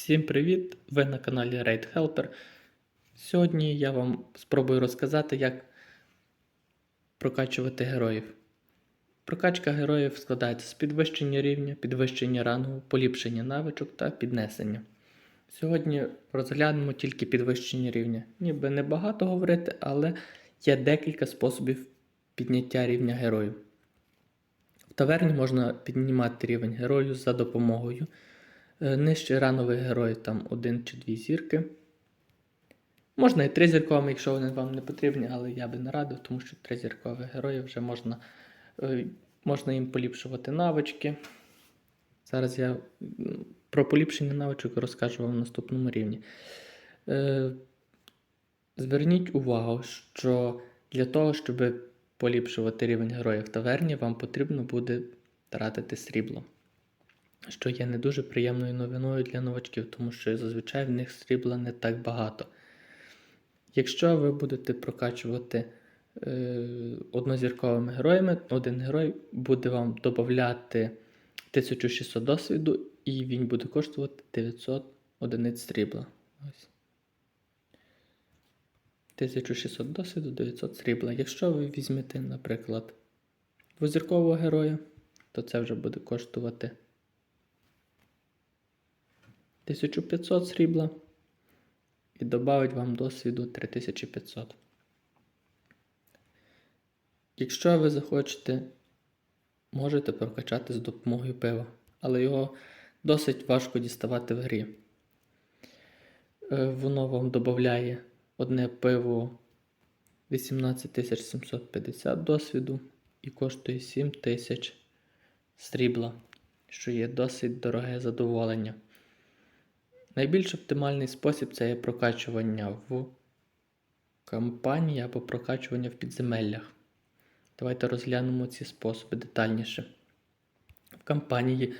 Всім привіт! Ви на каналі Raid Helper. Сьогодні я вам спробую розказати, як прокачувати героїв. Прокачка героїв складається з підвищення рівня, підвищення рангу, поліпшення навичок та піднесення. Сьогодні розглянемо тільки підвищення рівня. Ніби не багато говорити, але є декілька способів підняття рівня героїв. В таверні можна піднімати рівень герою за допомогою. Е, Нижче ранових героїв там один чи дві зірки. Можна і три зірковими, якщо вони вам не потрібні, але я би не радив, тому що три зіркових герої вже можна, е, можна їм поліпшувати навички. Зараз я про поліпшення навичок розкажу вам в наступному рівні. Е, Зверніть увагу, що для того, щоб поліпшувати рівень героїв в таверні, вам потрібно буде тратити срібло що є не дуже приємною новиною для новачків, тому що зазвичай в них срібла не так багато. Якщо ви будете прокачувати е, однозірковими героями, один герой буде вам додати 1600 досвіду, і він буде коштувати 900 одиниць срібла. Ось. 1600 досвіду, 900 срібла. Якщо ви візьмете, наприклад, двозіркового героя, то це вже буде коштувати 1500 срібла і додавить вам досвіду 3500. Якщо ви захочете, можете прокачати з допомогою пива, але його досить важко діставати в грі. Е, Воно вам додає одне пиво 18750 досвіду і коштує 7000 срібла, що є досить дороге задоволення. Найбільш оптимальний спосіб це є прокачування в кампанії або прокачування в підземеллях. Давайте розглянемо ці способи детальніше. В кампанії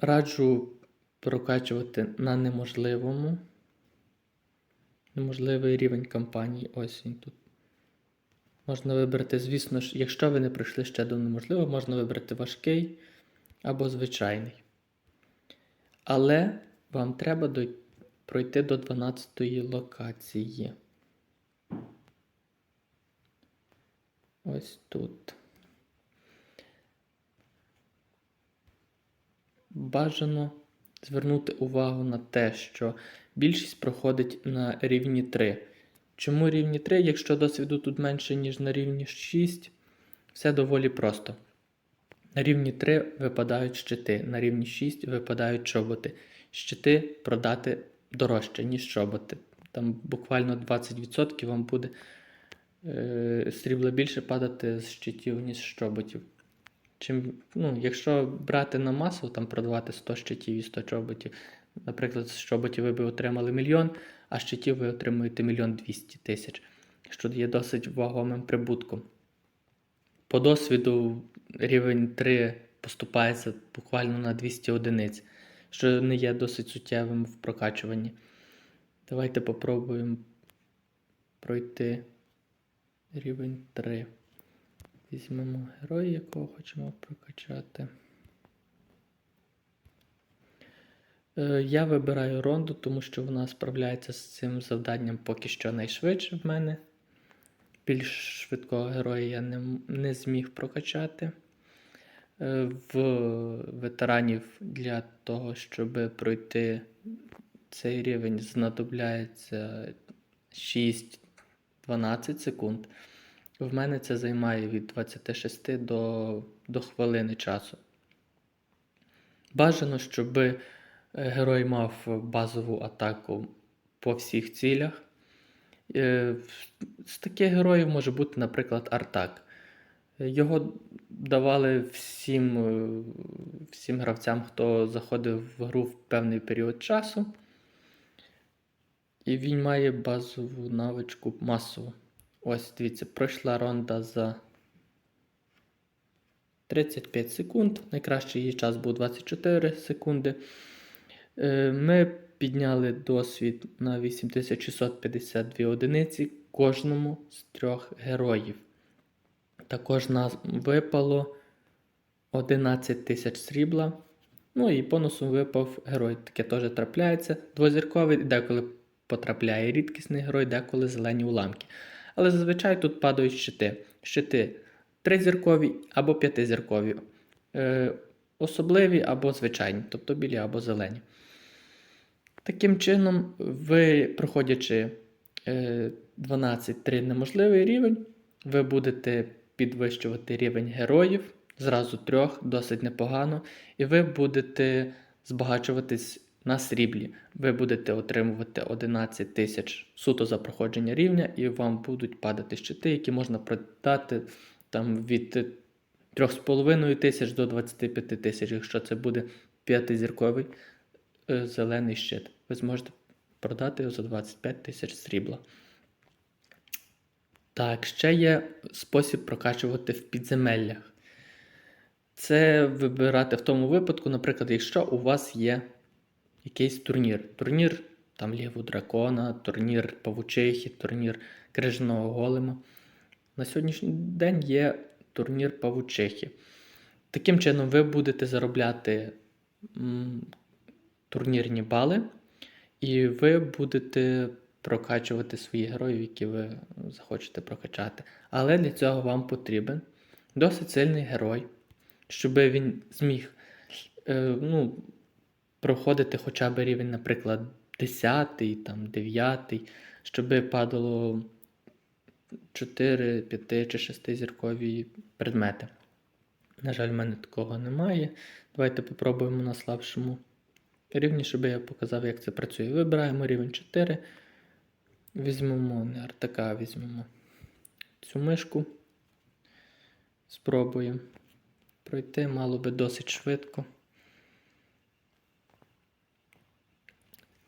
раджу прокачувати на неможливому. Неможливий рівень кампанії. Ось він тут. Можна вибрати, звісно ж, якщо ви не прийшли ще до неможливого, можна вибрати важкий або звичайний. Але вам треба до... пройти до 12 локації. Ось тут. Бажано звернути увагу на те, що більшість проходить на рівні 3. Чому рівні 3, якщо досвіду тут менше, ніж на рівні 6, все доволі просто. На рівні 3 випадають щити, на рівні 6 випадають чоботи. Щити продати дорожче, ніж чоботи. Там буквально 20% вам буде е, срібла більше падати з щитів, ніж з чоботів. Чим, ну, якщо брати на масу, там продавати 100 щитів і 100 чоботів, наприклад, з чоботів ви б отримали мільйон, а з щитів ви отримуєте мільйон 200 тисяч, що є досить вагомим прибутком. По досвіду рівень 3 поступається буквально на 200 одиниць, що не є досить суттєвим в прокачуванні. Давайте попробуємо пройти рівень 3. Візьмемо героя, якого хочемо прокачати. Е, Я вибираю ронду, тому що вона справляється з цим завданням поки що найшвидше в мене. Більш швидкого героя я не, не зміг прокачати. Е, В ветеранів для того, щоб пройти цей рівень, знадобляється 6-12 секунд. В мене це займає від 26 до, до хвилини часу. Бажано, щоб е, герой мав базову атаку по всіх цілях. Е, З таких героїв може бути, наприклад, Артак. Його давали всім, е, всім гравцям, хто заходив в гру в певний період часу. І він має базову навичку масову. Ось, дивіться, пройшла ронда за 35 секунд. Найкращий її час був 24 секунди. Е, Ми підняли досвід на 8652 одиниці кожному з трьох героїв. Також нам випало 11 тисяч срібла. Ну і бонусом випав герой. Таке теж трапляється. Двозірковий, деколи потрапляє рідкісний герой, деколи зелені уламки. Але зазвичай тут падають щити. Щити тризіркові або п'ятизіркові. Е, особливі або звичайні, тобто білі або зелені. Таким чином, ви, проходячи е, 12-3 неможливий рівень, ви будете підвищувати рівень героїв зразу трьох, досить непогано, і ви будете збагачуватись на сріблі. Ви будете отримувати 11 тисяч суто за проходження рівня, і вам будуть падати щити, які можна продати там від 3,5 тисяч до 25 тисяч, якщо це буде п'ятизірковий е, зелений щит. Ви зможете продати його за 25 тисяч срібла. Так, ще є спосіб прокачувати в підземеллях. Це вибирати в тому випадку, наприклад, якщо у вас є якийсь турнір. Турнір там Лігу Дракона, турнір Павучихи, турнір Крижного Голема. На сьогоднішній день є турнір Павучихи. Таким чином, ви будете заробляти м, турнірні бали, і ви будете прокачувати своїх героїв, які ви захочете прокачати. Але для цього вам потрібен досить сильний герой, щоб він зміг е, ну, проходити хоча б рівень, наприклад, 10, там, 9, щоб падало 4, 5 чи 6 зіркові предмети. На жаль, в мене такого немає. Давайте попробуємо на слабшому рівні, щоб я показав, як це працює. Вибираємо рівень 4. Візьмемо не артака, візьмемо цю мишку. Спробуємо пройти, мало би досить швидко.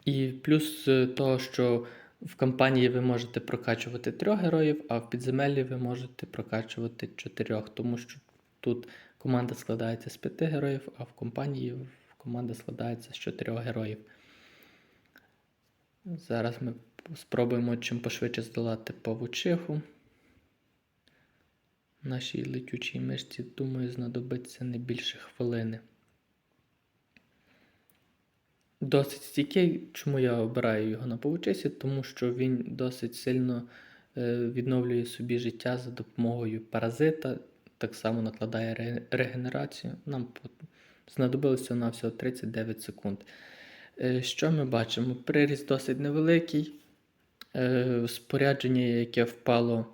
І плюс того, що в кампанії ви можете прокачувати трьох героїв, а в підземеллі ви можете прокачувати чотирьох, тому що тут команда складається з п'яти героїв, а в компанії команда складається з чотирьох героїв. Зараз ми спробуємо чим пошвидше здолати павучиху. Нашій летючій мишці, думаю, знадобиться не більше хвилини. Досить стійкий, чому я обираю його на павучисі, тому що він досить сильно е, відновлює собі життя за допомогою паразита, так само накладає регенерацію. Нам знадобилося на всього 39 секунд. Е, Що ми бачимо? Приріст досить невеликий. Е, Спорядження, яке впало,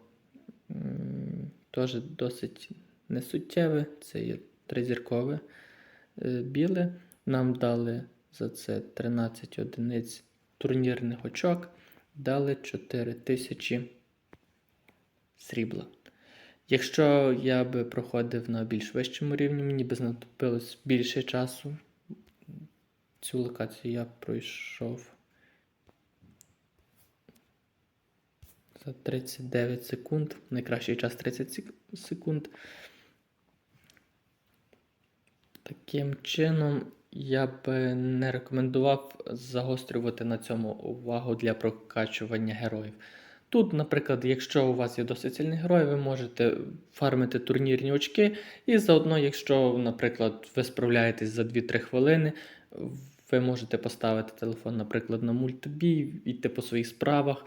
теж досить несуттєве. Це є тризіркове е, біле. Нам дали за це 13 одиниць турнірних очок, дали 4000 срібла. Якщо я би проходив на більш вищому рівні, мені би знадобилось більше часу. Цю локацію я пройшов за 39 секунд. Найкращий час 30 секунд. Таким чином, я би не рекомендував загострювати на цьому увагу для прокачування героїв. Тут, наприклад, якщо у вас є досить сильний герой, ви можете фармити турнірні очки, і заодно, якщо, наприклад, ви справляєтесь за 2-3 хвилини, ви можете поставити телефон, наприклад, на мультибій, йти по своїх справах.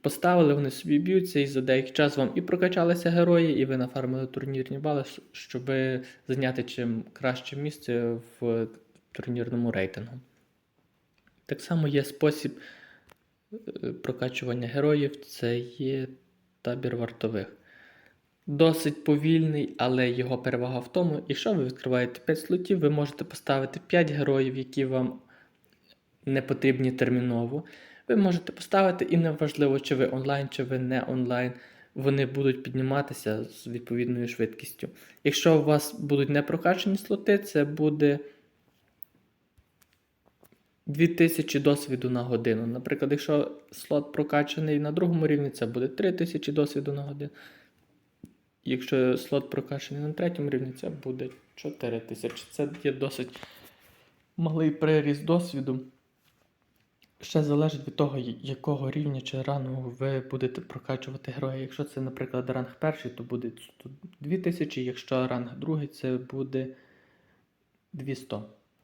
Поставили, вони собі б'ються, і за деякий час вам і прокачалися герої, і ви нафармили турнірні бали, щоб зайняти чим краще місце в турнірному рейтингу. Так само є спосіб прокачування героїв це є табір вартових. Досить повільний, але його перевага в тому, якщо ви відкриваєте 5 слотів, ви можете поставити 5 героїв, які вам не потрібні терміново. Ви можете поставити, і неважливо, чи ви онлайн, чи ви не онлайн, вони будуть підніматися з відповідною швидкістю. Якщо у вас будуть не прокачані слоти, це буде 2000 досвіду на годину. Наприклад, якщо слот прокачаний на другому рівні, це буде 3000 досвіду на годину. Якщо слот прокачаний на третьому рівні, це буде 4000. Це є досить малий приріст досвіду. Ще залежить від того, якого рівня чи рангу ви будете прокачувати героя. Якщо це, наприклад, ранг перший, то буде 2000, якщо ранг другий, це буде 200.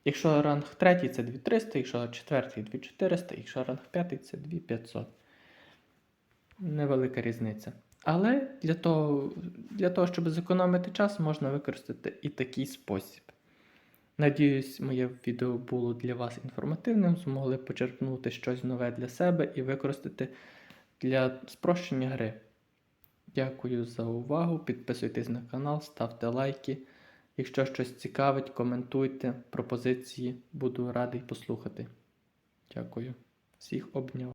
Якщо ранг 3 це 2300, якщо 4 2400, якщо ранг 5 це 2500. Невелика різниця. Але для того, для того, щоб зекономити час, можна використати і такий спосіб. Надіюсь, моє відео було для вас інформативним, змогли почерпнути щось нове для себе і використати для спрощення гри. Дякую за увагу. Підписуйтесь на канал, ставте лайки. Якщо щось цікавить, коментуйте пропозиції, буду радий послухати. Дякую. Всіх обняв.